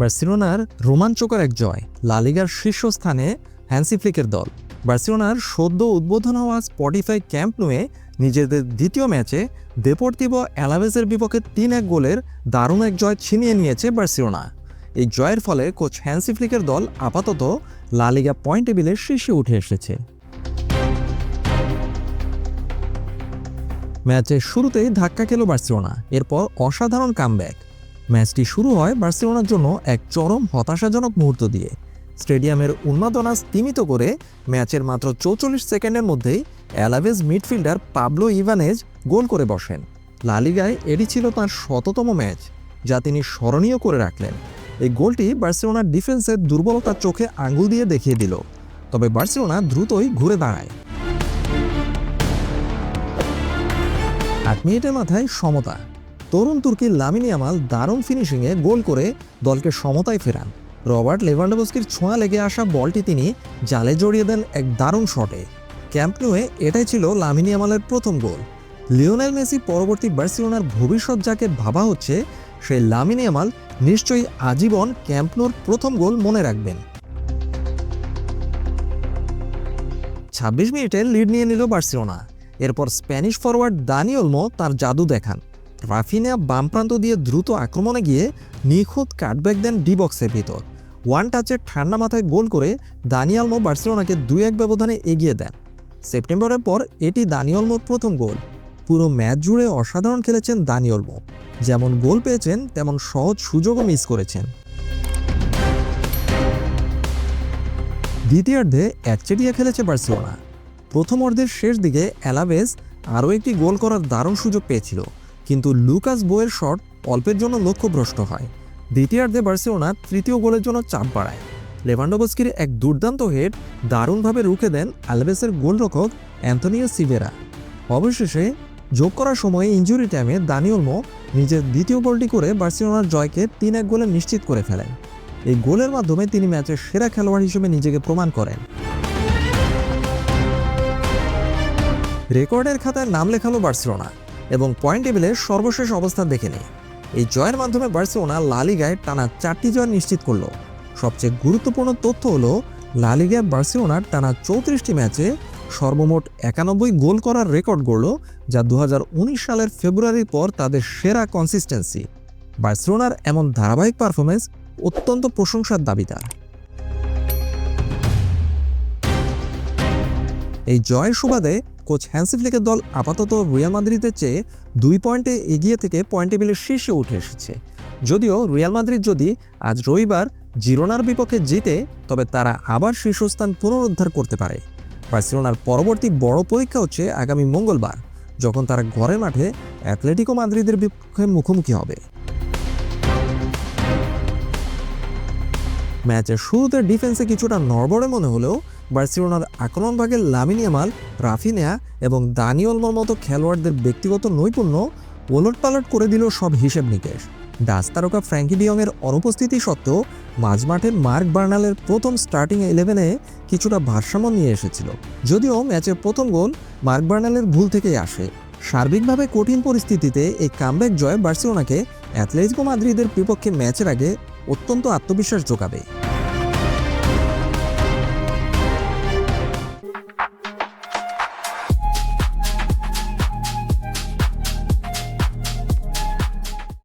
বার্সেলোনার রোমাঞ্চকর এক জয় লালিগার শীর্ষস্থানে হ্যান্সি ফ্লিকের দল। বার্সেলোনার সদ্য উদ্বোধন হওয়া স্পটিফাই ক্যাম্প নুয়ে নিজেদের দ্বিতীয় ম্যাচে দেপোর্তিভো অ্যালাভেসের বিপক্ষে তিন এক গোলের দারুণ এক জয় ছিনিয়ে নিয়েছে বার্সেলোনা। এই জয়ের ফলে কোচ হ্যান্সি ফ্লিকের দল আপাতত লালিগা পয়েন্ট টেবিলের শীর্ষে উঠে এসেছে। ম্যাচের শুরুতেই ধাক্কা খেল বার্সেলোনা, এরপর অসাধারণ কামব্যাক। ম্যাচটি শুরু হয় বার্সেলোনার জন্য এক চরম হতাশাজনক মুহূর্ত দিয়ে। স্টেডিয়ামের উন্মাদনা স্তিমিত করে ম্যাচের মাত্র চৌচল্লিশ সেকেন্ডের মধ্যেই অ্যালাভেজ মিডফিল্ডার পাবলো ইভানেজ গোল করে বসেন। লালিগায় এটি ছিল তার শততম ম্যাচ, যা তিনি স্মরণীয় করে রাখলেন। এই গোলটি বার্সেলোনার ডিফেন্সের দুর্বলতার চোখে আঙ্গুল দিয়ে দেখিয়ে দিল। তবে বার্সেলোনা দ্রুতই ঘুরে দাঁড়ায়। আট মিনিটের মাথায় সমতা। তরুণ তুর্কি লামিনী আমাল দারুণ ফিনিশিংয়ে গোল করে দলকে সমতায় ফেরান। রবার্ট লেভানডোভস্কির ছোঁয়া লেগে আসা বলটি তিনি জালে জড়িয়ে দেন এক দারুণ শটে। ক্যাম্প নিউয়ে এটাই ছিল লামিনী আমালের প্রথম গোল। লিওনেল মেসি পরবর্তী বার্সেলোনার ভবিষ্যৎ যাকে ভাবা হচ্ছে, সেই লামিনী আমাল নিশ্চয়ই আজীবন ক্যাম্পনোর প্রথম গোল মনে রাখবেন। ছাব্বিশ মিনিটে লিড নিয়ে নিল বার্সেলোনা। এরপর স্প্যানিশ ফরওয়ার্ড দানি ওলমো তার জাদু দেখান। রাফিনা বাম প্রান্ত দিয়ে দ্রুত আক্রমণে গিয়ে নিখুঁত কাটব্যাক দেন ডি বক্সের ভিতর। ওয়ান টাচে ঠান্ডা মাথায় গোল করে দানিয়ালমো বার্সেলোনাকে দুই এক ব্যবধানে এগিয়ে দেন। সেপ্টেম্বরের পর এটি দানিয়লমোর প্রথম গোল। পুরো ম্যাচ জুড়ে অসাধারণ খেলেছেন দানিয়লমো। যেমন গোল পেয়েছেন, তেমন সহজ সুযোগও মিস করেছেন। দ্বিতীয়ার্ধে একচেটিয়া খেলেছে বার্সেলোনা। প্রথম অর্ধের শেষ দিকে অ্যালাভেস আরও একটি গোল করার দারুণ সুযোগ পেয়েছিল। কিন্তু লুকাস বোয়ের শট অল্পের জন্য লক্ষ্যভ্রষ্ট হয়। দ্বিতীয়ার্ধে বার্সেলোনা তৃতীয় গোলের জন্য চাপ বাড়ায়। লেভান্ডোবস্কির এক দুর্দান্ত হেড দারুণভাবে রুখে দেন অ্যালভেসের গোলরক্ষক অ্যান্থনিও সিভেরা। অবশেষে যোগ করার সময়ে ইঞ্জুরি টাইমে দানিওলমো নিজের দ্বিতীয় গোলটি করে বার্সেলোনার জয়কে তিন এক গোলে নিশ্চিত করে ফেলেন। এই গোলের মাধ্যমে তিনি ম্যাচের সেরা খেলোয়াড় হিসেবে নিজেকে প্রমাণ করেন। রেকর্ডের খাতায় নাম লেখালো বার্সেলোনা। এবং পয়েন্ট টেবিলের সর্বশেষ অবস্থান দেখে নেই। এই জয়ের মাধ্যমে বার্সেলোনা লালিগায় টানা চারটি জয় নিশ্চিত করল। সবচেয়ে গুরুত্বপূর্ণ তথ্য হলো লালিগায় বার্সেলোনার টানা চৌত্রিশটি ম্যাচে সর্বমোট একানব্বই গোল করার রেকর্ড গড়ল, যা দু হাজার উনিশ সালের ফেব্রুয়ারির পর তাদের সেরা কনসিস্টেন্সি বার্সেলোনার এমন ধারাবাহিক পারফরমেন্স অত্যন্ত প্রশংসার দাবিদার। এই জয়ের সুবাদে কোচ হ্যান্সিফ্লিকের দল আপাতত রিয়াল মাদ্রিদের চেয়ে দুই পয়েন্টে এগিয়ে থেকে পয়েন্ট টেবিলের শীর্ষে উঠে এসেছে। যদিও রিয়াল মাদ্রিদ যদি আজ রবিবার জিরোনার বিপক্ষে জিতে, তবে তারা আবার শীর্ষস্থান পুনরুদ্ধার করতে পারে। বার্সেলোনার পরবর্তী বড় পরীক্ষা হচ্ছে আগামী মঙ্গলবার, যখন তারা ঘরের মাঠে অ্যাথলেটিকো মাদ্রিদের বিপক্ষে মুখোমুখি হবে। ম্যাচের শুরুতে ডিফেন্সে কিছুটা নড়বড়ে মনে হলেও বার্সেলোনার আক্রমণ ভাগের লামিনিয়ামাল রাফিনিয়া এবং দানিওলমোর মতো খেলোয়াড়দের ব্যক্তিগত নৈপুণ্য ওলটপালট করে দিল সব হিসেব নিকেশ। ডাচ তারকা ফ্র্যাঙ্কি ডিয়ংয়ের অনুপস্থিতি সত্ত্বেও মাঝমাঠে মার্ক বার্নালের প্রথম স্টার্টিং ইলেভেনে কিছুটা ভারসাম্য নিয়ে এসেছিল। যদিও ম্যাচের প্রথম গোল মার্ক বার্নালের ভুল থেকেই আসে। সার্বিকভাবে কঠিন পরিস্থিতিতে এই কামব্যাক জয় বার্সিলোনাকে অ্যাথলেটিকো মাদ্রিদের বিপক্ষে ম্যাচের আগে অত্যন্ত আত্মবিশ্বাস যোগাবে